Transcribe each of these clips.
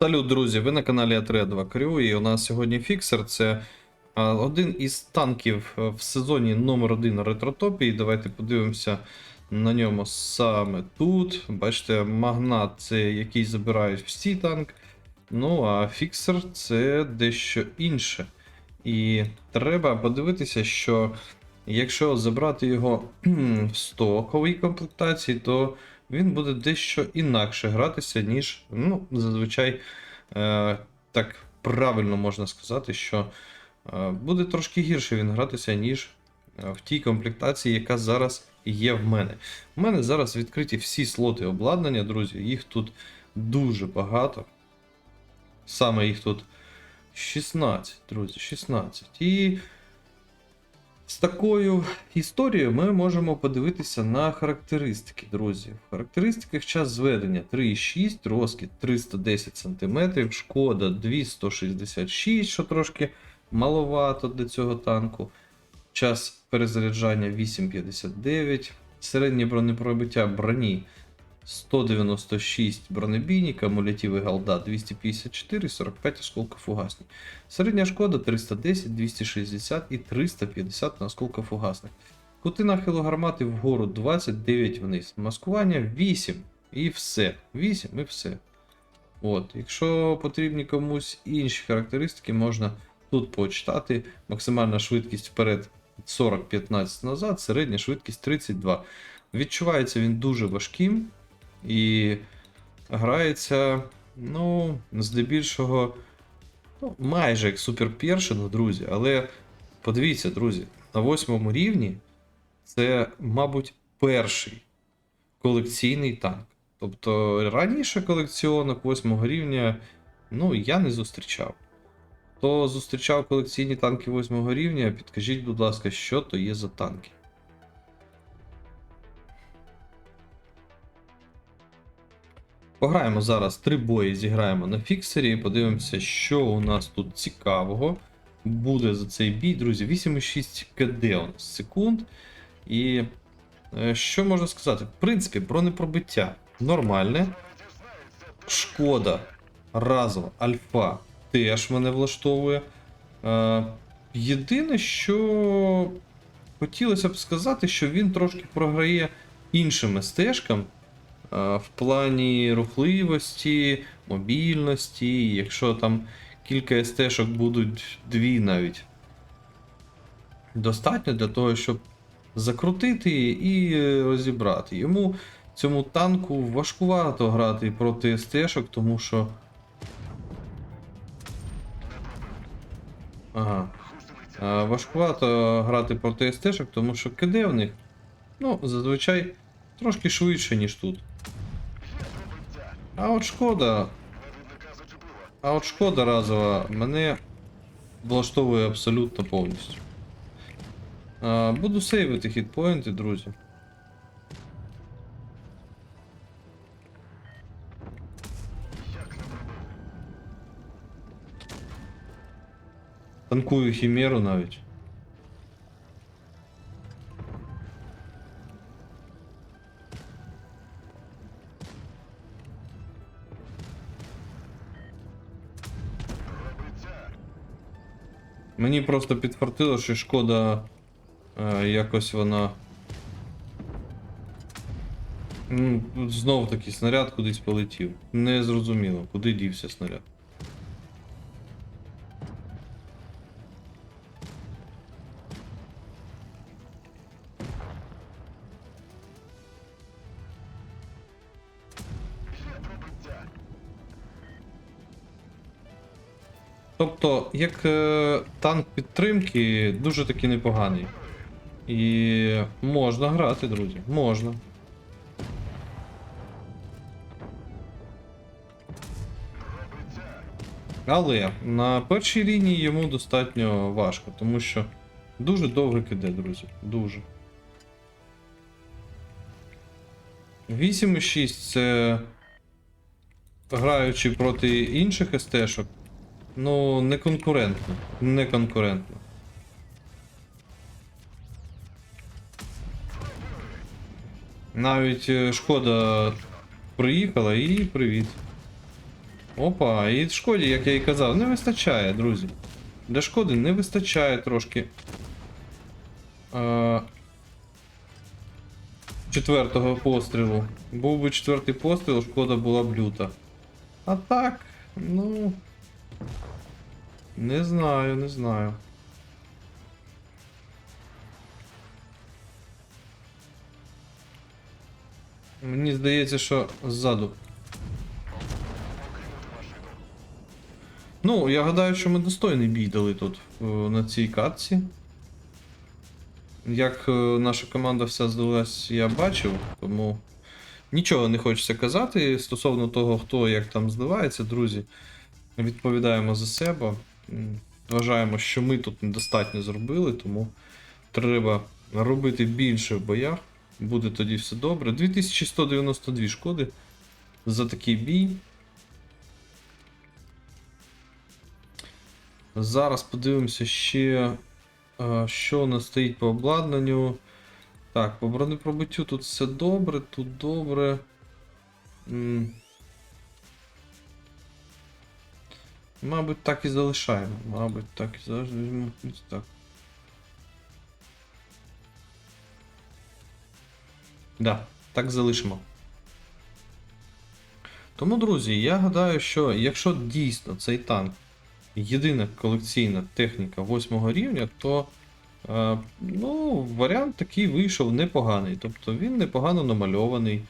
Салют, друзі! Ви на каналі А3 Крю, і у нас сьогодні фіксер. Це один із танків е, в сезоні номер 1 ретротопії. Давайте подивимося на ньому саме тут. Бачите, магнат це який забирають всі танк. Ну а фіксер це дещо інше. І треба подивитися, що якщо забрати його в стоковій комплектації, то він буде дещо інакше гратися, ніж ну, зазвичай е, так правильно можна сказати, що е, буде трошки гірше він гратися, ніж е, в тій комплектації, яка зараз є в мене. У мене зараз відкриті всі слоти обладнання, друзі. Їх тут дуже багато. Саме їх тут 16, друзі, 16. І з такою історією ми можемо подивитися на характеристики, друзі. В характеристиках час зведення 3,6, розкид 310 см, шкода 266, що трошки маловато для цього танку. Час перезаряджання 8,59, середнє бронепробиття броні 196 бронебійник, кумулятиви галда 254, 45 осколков фугасні. Середня шкода 310, 260 і 350 на осколкофугасних. Кути нахилу гармати вгору 29 вниз. Маскування 8 і все. 8 і все. От, Якщо потрібні комусь інші характеристики, можна тут почитати. Максимальна швидкість вперед 40-15 назад, середня швидкість 32. Відчувається він дуже важким і грається, ну, здебільшого. Ну, майже як супер першину, друзі, але подивіться, друзі, на восьмому рівні це, мабуть, перший колекційний танк. Тобто раніше колекціонок восьмого рівня ну, я не зустрічав. Хто зустрічав колекційні танки восьмого рівня, підкажіть, будь ласка, що то є за танки. Пограємо зараз три бої, зіграємо на фіксері і подивимося, що у нас тут цікавого буде за цей бій. Друзі, 8,6 КД у нас секунд. І е, що можна сказати? В принципі, бронепробиття нормальне. Шкода разова альфа теж мене влаштовує. Е, Єдине, що хотілося б сказати, що він трошки програє іншим стежкам. В плані рухливості, мобільності, якщо там кілька СТ-шок будуть дві навіть. Достатньо для того, щоб закрутити і розібрати. Йому цьому танку важкувато грати проти СТ-шок, тому що. Ага. Важкувато грати проти СТ-шок, тому що КД в них, ну, зазвичай трошки швидше, ніж тут. А от шкода. А от шкода разова мене влаштовує абсолютно повністю. А, буду сейвити хітпоінти, друзі. Танкую хімеру навіть. Мені просто підфартило, що шкода е, якось вона. Ну, Знов таки снаряд кудись полетів. Не зрозуміло, куди дівся снаряд. Як е, танк підтримки, дуже таки непоганий. І можна грати, друзі. Можна. Але на першій лінії йому достатньо важко, тому що дуже довго киде, друзі. Дуже. 8,6 це граючи проти інших СТ-шок, Ну, не конкурентно. Не конкурентно. Навіть е, шкода приїхала і привіт. Опа, і шкоді, як я і казав, не вистачає, друзі. Для шкоди не вистачає трошки. А... Четвертого пострілу. Був би четвертий постріл, шкода була б люта. А так, ну. Не знаю, не знаю. Мені здається, що ззаду. Ну, я гадаю, що ми достойний бій дали тут е, на цій катці. Як е, наша команда вся здалась, я бачив, тому нічого не хочеться казати стосовно того, хто як там здавається, друзі. Відповідаємо за себе. Вважаємо, що ми тут недостатньо зробили, тому треба робити більше в боях. Буде тоді все добре. 2192 шкоди за такий бій. Зараз подивимося ще, е, що у нас стоїть по обладнанню. Так, по бронепробиттю тут все добре, тут добре. Мабуть, так і залишаємо. Мабуть, так і завжди так. Да, так залишимо. Тому, друзі, я гадаю, що якщо дійсно цей танк єдина колекційна техніка 8 рівня, то е, ну, варіант такий вийшов непоганий. Тобто він непогано намальований,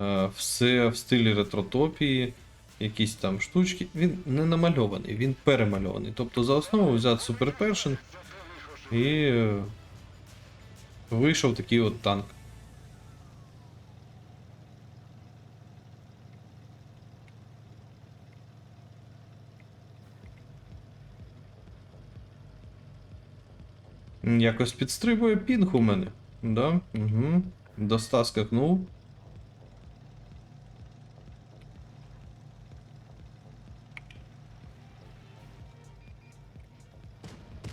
е, все в стилі ретротопії, якісь там штучки. Він не намальований, він перемальований. Тобто за основу взяти Super Pershing і е, вийшов такий от танк. Якось підстрибує пінг у мене. Да? Угу. До 100 скакнув.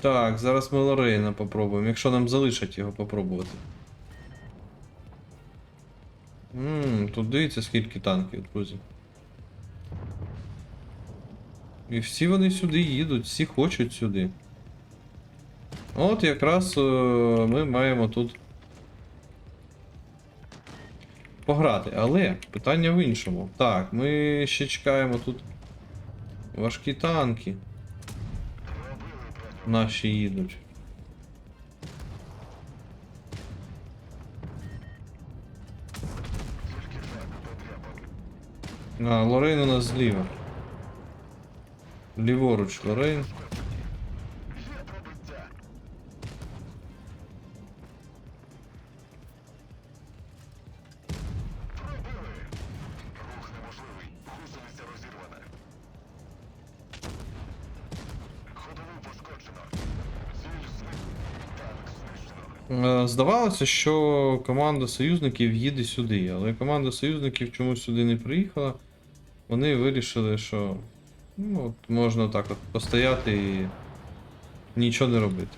Так, зараз ми Лорейна попробуємо, якщо нам залишать його попробувати. Ммм, тут дивіться скільки танків, друзі. І всі вони сюди їдуть, всі хочуть сюди. От якраз е, ми маємо тут пограти. Але питання в іншому. Так, ми ще чекаємо тут важкі танки. Наші їдуть. А, Лорейн у нас зліва. Ліворуч Лорейн. Здавалося, що команда союзників їде сюди, але команда союзників чомусь сюди не приїхала. Вони вирішили, що ну, от можна так от постояти і нічого не робити.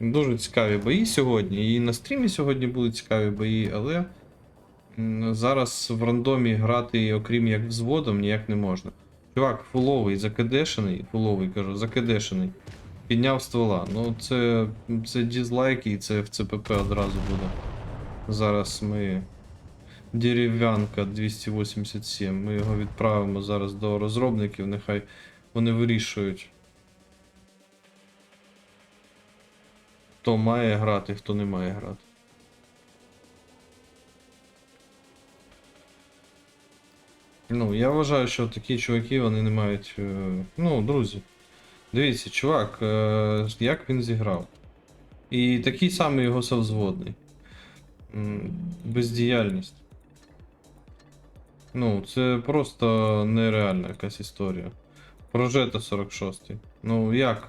Дуже цікаві бої сьогодні. І на стрімі сьогодні були цікаві бої, але зараз в рандомі грати, окрім як взводом, ніяк не можна. Чувак, фуловий, закидешений, фуловий кажу, закидешений. Підняв ствола. Ну це, це дізлайки і це в ЦПП одразу буде. Зараз ми. Дерев'янка 287. Ми його відправимо зараз до розробників, нехай вони вирішують. Хто має грати, хто не має грати. Ну, я вважаю, що такі чуваки вони не мають. е, Ну, друзі. Дивіться, чувак, е, як він зіграв. І такий самий його совзводний. Бездіяльність. Ну, це просто нереальна якась історія. Прожета 46. Ну як?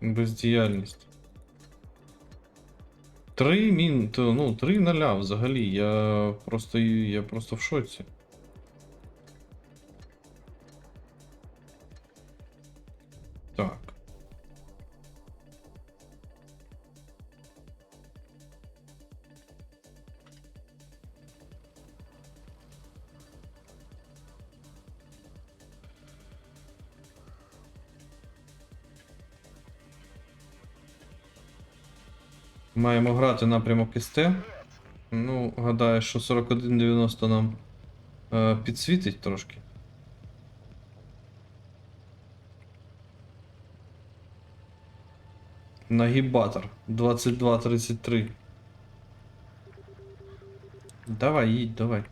Бездіяльність. Три мін. Ну, три ноля взагалі. Я просто я просто в шоці. Маємо грати напрямок СТ. Ну, гадаю, що 41.90 нам е, підсвітить трошки. Нагібатор 22.33. Давай, їдь, давай.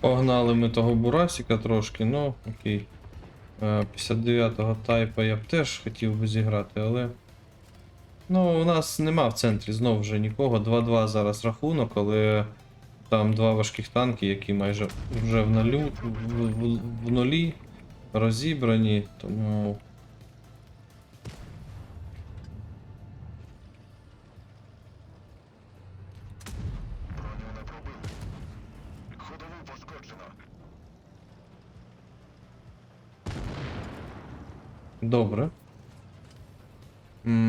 Погнали ми того Бурасіка трошки, ну окей. Е, 59-го тайпа я б теж хотів би зіграти, але. Ну, у нас нема в центрі знову вже нікого. 2-2 зараз рахунок, але там два важких танки, які майже вже в, нулю, в, в, в нулі розібрані, тому. Добре.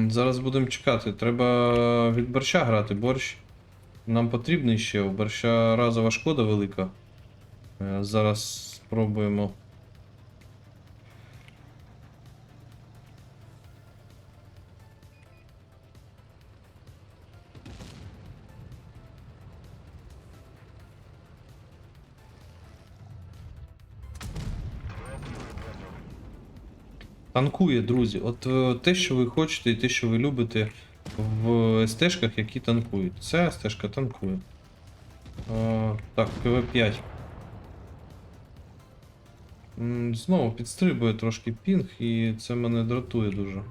Зараз будемо чекати. Треба від борща грати. Борщ нам потрібний ще. У борща разова шкода велика. Е, Зараз спробуємо. Танкує, друзі. От е, те, що ви хочете і те, що ви любите в СТ-шках, які танкують. Ця СТ-шка танкує. О, так, КВ5. Знову підстрибує трошки пінг, і це мене дратує дуже.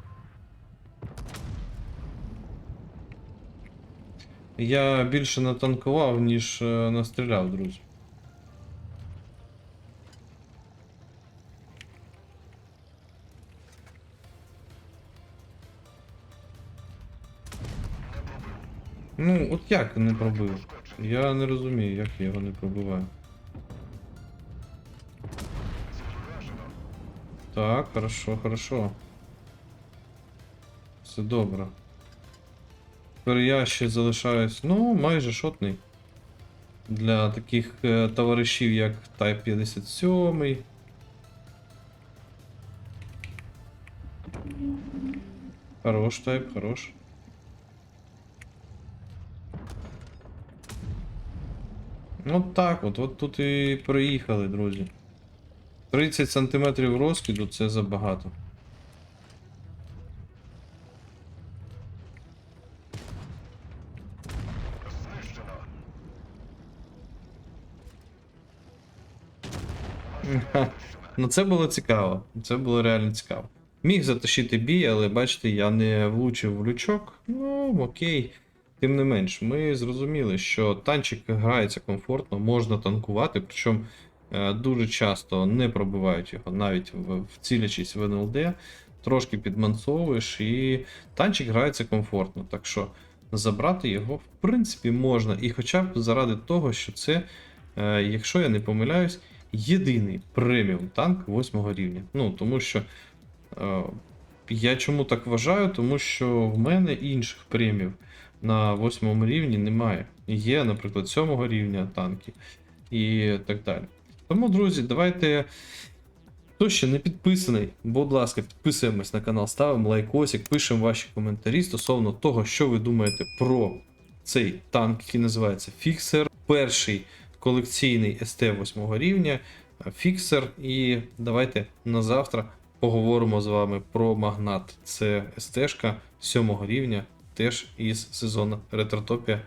Я більше натанкував, ніж е, настріляв, друзі. Ну, от як не пробив? Я не розумію, як я його не пробиваю. Так, хорошо, хорошо. Все добре. Тепер я ще залишаюсь, ну, майже шотний. Для таких е, товаришів, як Type 57. Хорош тайп, хорош. От так от, от тут і приїхали, друзі. 30 сантиметрів розкиду це забагато. Ну це було цікаво. Це було реально цікаво. Міг затащити бій, але бачите, я не влучив в лючок. Ну, окей. Тим не менш, ми зрозуміли, що танчик грається комфортно, можна танкувати, причому е, дуже часто не пробивають його, навіть вцілячись в НЛД, трошки підмансовуєш, і танчик грається комфортно. Так що забрати його, в принципі, можна. І хоча б заради того, що це, е, якщо я не помиляюсь, єдиний преміум танк 8 рівня. Ну, тому що. е, Я чому так вважаю? Тому що в мене інших премів на 8 рівні немає. Є, наприклад, 7 рівня танки і так далі. Тому, друзі, давайте. Хто ще не підписаний, будь ласка, підписуємось на канал, ставимо лайкосик, пишемо ваші коментарі стосовно того, що ви думаєте про цей танк, який називається Fixer. Перший колекційний СТ 8 рівня. фіксер. І давайте на завтра поговоримо з вами про магнат. Це СТ-шка 7 рівня, теж із сезону Ретротопія.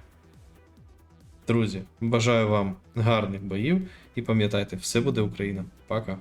Друзі, бажаю вам гарних боїв і пам'ятайте, все буде Україна. Пока.